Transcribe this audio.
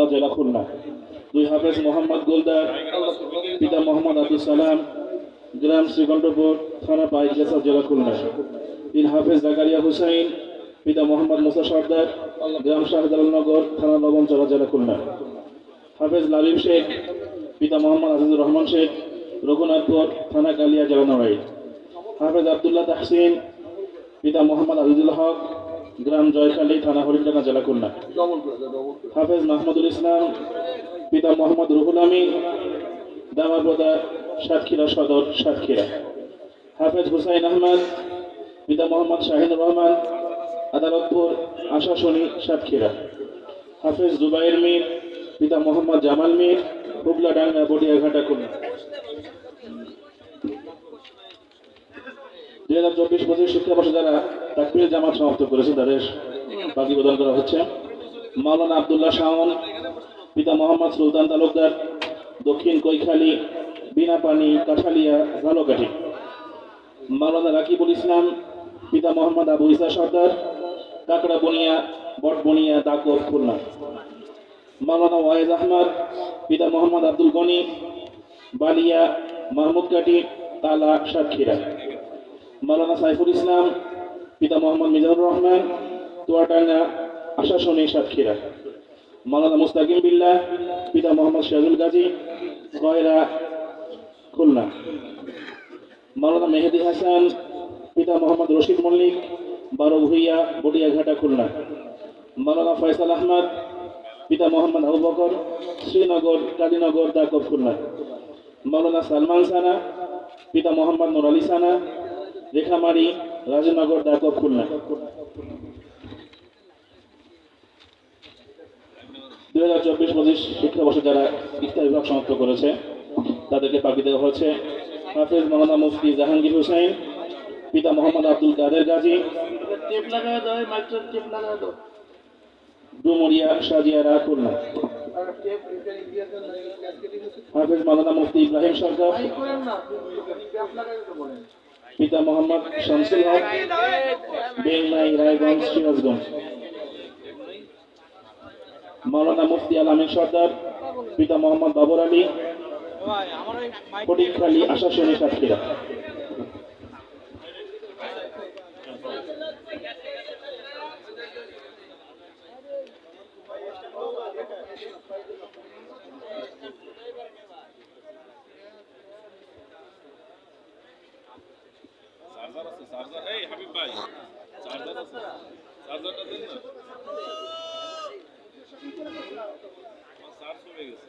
জলা জেলা খুলনা। দুই হাফেজ মোহাম্মদ গোলদার, পিতা মোহাম্মদ আব্দুল সালাম, গ্রাম শ্রীকণ্ঠপুর, থানা পাইকগাছা জেলা খুলনা। তিন হাফেজ জাকারিয়া হুসাইন, পিতা মোহাম্মদ মুসা সর্দার, গ্রাম শাহজালালনগর, থানা নবমচলা জেলা খুলনা। হাফেজ লালিম শেখ, পিতা মোহাম্মদ আজিজুর রহমান শেখ, রঘুনাথপুর, থানা কালিয়া জেলা নড়াই হাফেজ আবদুল্লাহ তাহসিন, পিতা মোহাম্মদ আজিজুল হক গ্রাম জয়খালী, থানা হরিণডাঙ্গা জেলা খুলনা। হাফেজ মাহমুদুল ইসলাম, পিতা মোহাম্মদ রুহুল আমিন দামারবোদা সাতক্ষীরা সদর সাতক্ষীরা। হাফেজ হুসাইন আহমদ, পিতা মোহাম্মদ শাহিনুর রহমান, আদালতপুর, আশাশনী, সাতক্ষীরা। হাফেজ জুবাইর মীর, পিতা মোহাম্মদ জামাল মীর হুগলা ডাঙ্গা বটিয়াঘাটা, খুলনা। দুই হাজার চব্বিশ পঁচিশ শিক্ষাবর্ষে যারা তাকবির জামাত সমাপ্ত করেছে, তাদের বাকি প্রদান করা হচ্ছে। মাওলানা আবদুল্লাহ শাওন, পিতা মোহাম্মদ সুলতান তালুকদার, দক্ষিণ কৈখালী বিনাপানি কাঠালিয়া, ঝালকাঠি। মাওলানা রাকিবুল ইসলাম, পিতা মোহাম্মদ আবু ইসা সর্দার, কাকড়া বনিয়া বটবনিয়া দাকর খুলনা। মাওলানা ওয়াইজ আহমদ, পিতা মোহাম্মদ আব্দুল গনি, বালিয়া মাহমুদকাটি তালা, সাতক্ষীরা। মাওলানা সাইফুল ইসলাম, পিতা মোহাম্মদ মিজানুর রহমান তোয়াটাঙ্গা আশাশনী সাতক্ষীরা। মাওলানা মুস্তাকিম বিল্লাহ, পিতা মোহাম্মদ সিরাজুল গাজী কয়রা খুলনা। মাওলানা মেহেদি হাসান, পিতা মোহাম্মদ রশিদ মল্লিক বারো ভুইয়া বটিয়াঘাটা, খুলনা। মাওলানা ফয়সাল আহমদ, পিতা মোহাম্মদ আবু বকর, শ্রীনগর কালীনগর দাকব, খুলনা। মাওলানা সালমান সানা, পিতা মোহাম্মদ নুর আলী সানা রেখামারি রাজনগর দাকব খুলনা। দুই হাজার চব্বিশ পঁচিশ শিক্ষাবর্ষে যারা ইফতার বিভাগ সমাপ্ত করেছে, তাদেরকে পাখি দেওয়া হয়েছে। হাফেজ মৌলানা মুফতি জাহাঙ্গীর হুসাইন, পিতা মোহাম্মদ আব্দুল কাদের গাজী, ডুমরিয়া সাজিয়ারা খুলনা। হাফেজ মৌলানা মুফতি ইব্রাহিম সরকার। পিতা মোহাম্মদ শামসুল হক বেলনাই রায়গঞ্জ, সিরাজগঞ্জ। মাওলানা মুফতি আল আমিন সর্দার, পিতা মোহাম্মদ বাবর আলী ফটিকখালী আশাশনী সাতক্ষীরা চার্জার আছে, চার্জার। এই হাবিব ভাই, চার্জার আছে। চার্জারটা দেন না। আমার চার্জ কমে গেছে।